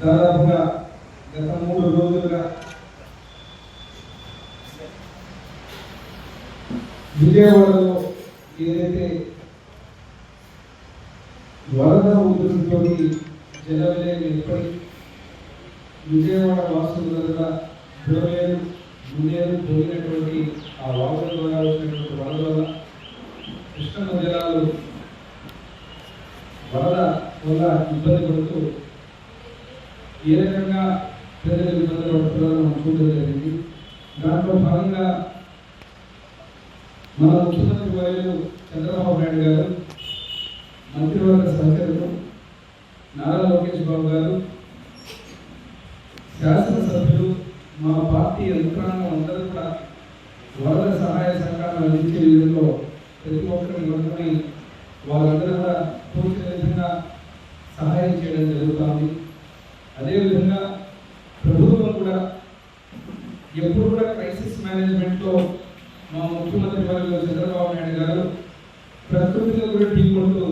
దాదాపుగా గత మూడు రోజులుగా విజయవాడలో ఏదైతే వరద ఉధృతితో జలవిలయం ఏర్పడి విజయవాడ వాసులందరూ బుడమేరు మునేరు పోయినటువంటి ఆ వాగుల ద్వారా వచ్చినటువంటి వరద వల్ల కృష్ణ జలాలు వరద వల్ల ఇబ్బంది పడుతూ ఏ రకంగా ప్రజలు ఇబ్బందులు పడుతున్నారో మనం చూడడం జరిగింది దాంట్లో భాగంగా మన ముఖ్యమంత్రి వారు చంద్రబాబు నాయుడు గారు మంత్రివర్గ సహచరులు నారా లోకేష్ బాబు గారు శాసనసభ్యులు మా పార్టీ యంత్రాంగం అందరూ కూడా వరద సహాయ సహకారం అందించే విధంలో ప్రతి ఒక్కరిని కొనుక్కొని వాళ్ళందరూ కూడా పూర్తి విధంగా సహాయం చేయడం జరుగుతుంది. అదేవిధంగా ప్రభుత్వం కూడా ఎప్పుడు కూడా క్రైసిస్ మేనేజ్మెంట్లో మా ముఖ్యమంత్రి వారు చంద్రబాబు నాయుడు గారు ప్రకృతిలో కూడా ఢీకొంటూ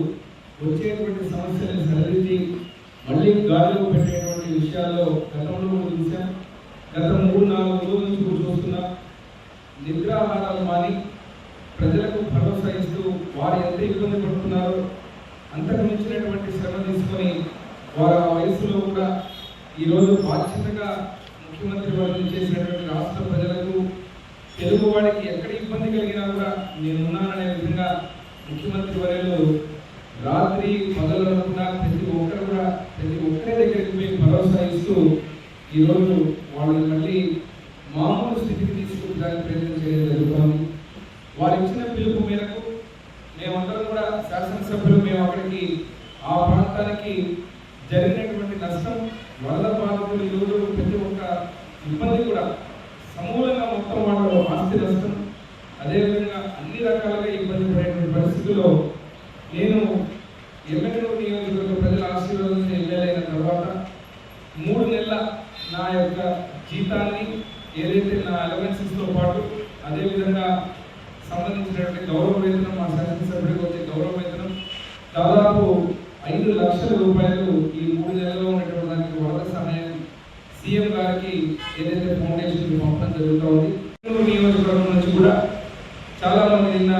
వచ్చేటువంటి సమస్యలను సరిదిద్ది మళ్ళీ గాలిలో పెట్టేటువంటి విషయాల్లో గతంలో కూడా చూసాం గత మూడు నాలుగు రోజుల నుంచి కూడా చూస్తున్నాం. నిద్రాహారాలు మాని ప్రజలకు భరోసా ఇస్తూ వారు ఎంత ఇబ్బంది పడుతున్నారో అంతకు మించినటువంటి శ్రమ తీసుకొని వారు ఆ వయసులో కూడా ఈరోజు బాధ్యతగా ముఖ్యమంత్రి వర్గం చేసినటువంటి రాష్ట్ర ప్రజలకు తెలుగు వాడికి ఎక్కడ ఇబ్బంది కలిగినా కూడా నేను ఉన్నాననే విధంగా ముఖ్యమంత్రి వర్యులు రాత్రి పగలు కూడా ప్రతి ఒక్కరు కూడా ప్రతి ఒక్కరి దగ్గరికి పోయి భరోసా ఇస్తూ ఈరోజు వాళ్ళని మళ్ళీ మామూలు స్థితికి తీసుకుంటానికి ప్రయత్నం చేయడం జరుగుతుంది. వారు ఇచ్చిన పిలుపు మేరకు మేమందరం కూడా శాసనసభ్యులు మేము అక్కడికి ఆ ప్రాంతానికి జరిగినటువంటి నష్టం వరద బాధితులు ఈరోజు ప్రతి ఒక్క ఇబ్బంది కూడా సమూలంగా మొత్తం వాళ్ళ ఆస్తి నష్టం. అదేవిధంగా అన్ని రకాలుగా ఇబ్బంది పడేటువంటి పరిస్థితుల్లో నేను ఎమ్మెల్యే నియోజకవర్గ ప్రజల ఆశీర్వాదం ఎమ్మెల్యే తర్వాత మూడు నెలల నా యొక్క జీతాన్ని ఏదైతే నా అలవెన్సెస్తో పాటు అదేవిధంగా సంబంధించినటువంటి గౌరవ వేతనం మా శాసనసభ్యుడికి వచ్చే గౌరవ వేతనం దాదాపు ఐదు లక్షల రూపాయలు ఈ మూడు నెలల్లో ఉన్నటువంటి దానికి వరద సహాయం సీఎం గారికి ఏదైతే ఫౌండేషన్ పంపడం జరుగుతోంది నియోజకవర్గం నుంచి కూడా చాలా మంది నిన్న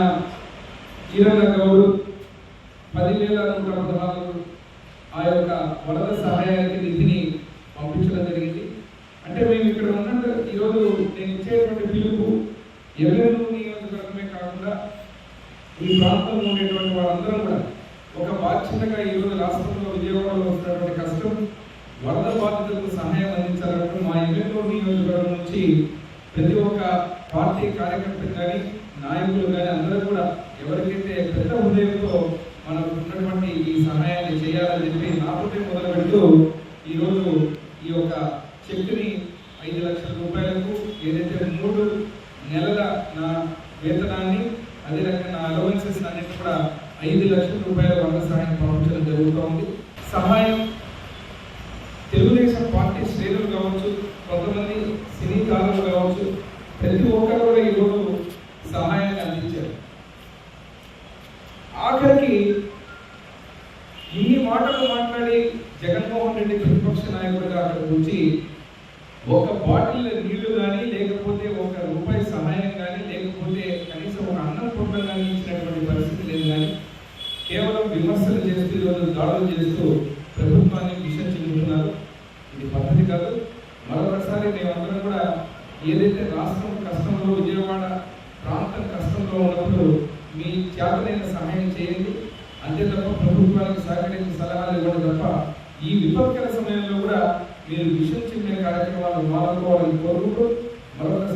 ఈరన్న గౌడు పదివేల నూట పదహారు ఆ యొక్క వరద సహాయానికి నిధిని పంపించడం జరిగింది. అంటే మేము ఇక్కడ ఉన్నట్టు ఈరోజు నేను ఇచ్చేటువంటి పిలుపు ఎవరెవరు నియోజకవర్గమే కాకుండా ఈ ప్రాంతంలో ఉండేటువంటి వాళ్ళందరం కూడా ఒక బాధ్యతగా ఈరోజు రాష్ట్రంలో విజయవాడలో వస్తున్నటువంటి కష్టం వరద బాధితులకు సహాయం నియోజకవర్గం నుంచి ప్రతి ఒక్క పార్టీ కార్యకర్త కానీ నాయకులు కానీ అందరూ కూడా ఎవరికైతే పెద్ద హృదయంతో మనకు ఉన్నటువంటి ఈ సహాయాన్ని చేయాలని చెప్పి నాతోటే మొదలు పెడుతూ ఈరోజు ఈ యొక్క చెక్ని ఐదు లక్షల రూపాయలకు ఏదైతే మూడు నెలల నా వేతనాన్ని అదే రకంగా నా అలవెన్సెస్ అన్నిటి కూడా ఐదు లక్షల రూపాయల వరద సహాయం పంపించడం జరుగుతోంది సహాయం తెలుగుదేశం పార్టీ శ్రేణులు కావచ్చు కొంతమంది సినీ తారలు కావచ్చు ప్రతి ఒక్కరు కూడా ఈరోజు సహాయాన్ని అందించారు. ఆఖరికి ఇన్ని మాటలు మాట్లాడి జగన్మోహన్ రెడ్డి ప్రతిపక్ష నాయకుడిగా అక్కడ వచ్చి ఒక బాటిల్ నీళ్ళు కానీ లేకపోతే ఒక రూపాయి సహాయం కానీ లేకపోతే కనీసం ఒక అన్నం పొట్టం కానీ ఇచ్చినటువంటి పరిస్థితి లేదు కానీ కేవలం విమర్శలు చేస్తూ ఈరోజు దాడులు చేస్తూ ఇది పద్ధతి కాదు. మరొకసారి మేమందరం కూడా ఏదైతే రాష్ట్రం కష్టంలో విజయవాడ ప్రాంతం కష్టంలో ఉన్నప్పుడు మీ చేతనైన సహాయం చేయండి. అంతే తప్ప ప్రభుత్వానికి సహకరించి సలహాలు ఇవ్వడం తప్ప ఈ విపత్కర సమయంలో కూడా మీరు విషయం చెప్పిన కార్యక్రమాలు మానుకోవాలని కోరుకుంటూ మరొక